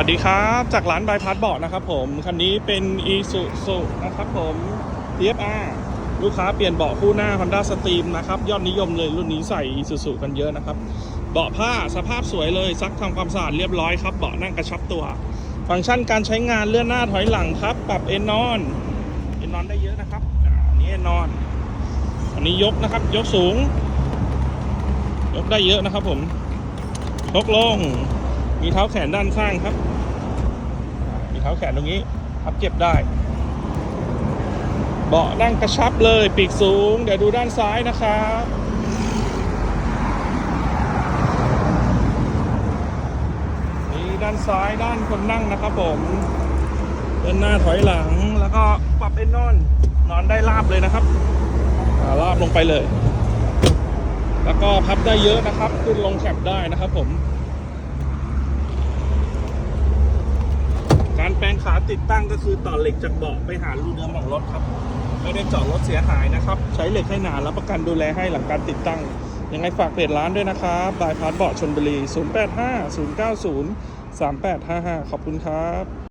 สวัสดีครับจากร้านบายพาสเบาะนะครับผมคันนี้เป็น e s u s u นะครับผม TFR ลูกค้าเปลี่ยนเบาะคู่หน้า Honda Stream นะครับยอดนิยมเลยรุ่นนี้ใส่ e s u s u กันเยอะนะครับ เบาะผ้าสภาพสวยเลยซักทำความสะอาดเรียบร้อยครับ เบาะนั่งกระชับตัว ฟังก์ชันการใช้งานเลื่อนหน้าถอยหลังครับ ปรับเอนนอนเอนนอนได้เยอะนะครับอันนี้เอนนอน อันนี้ยกนะครับ ยกสูง ยกได้เยอะนะครับผมยกลง มีเท้าแขนด้านข้างครับ มีเท้าแขนตรงนี้พับเก็บได้ เบาะนั่งกระชับเลยปีกสูง เดี๋ยวดูด้านซ้ายนะครับนี่ด้านซ้ายด้านคนนั่งนะครับผมเดินหน้าถอยหลังแล้วก็ปรับเอนนอน นอนได้ราบเลยนะครับาราบลงไปเลย แล้วก็พับได้เยอะนะครับ ขึ้นลงแคปได้นะครับผม การแปลง ขาติดตั้งก็คือต่อเหล็กจากเบาะไปหารูเดิมของรถครับ ไม่ได้เจาะรถเสียหายนะครับ ใช้เหล็กให้หนาแล้วประกันดูแลให้หลังการติดตั้ง ยังไงฝากเพจร้านด้วยนะครับบายพาสเบาะชนบุรี 085 090 3855 ขอบคุณครับ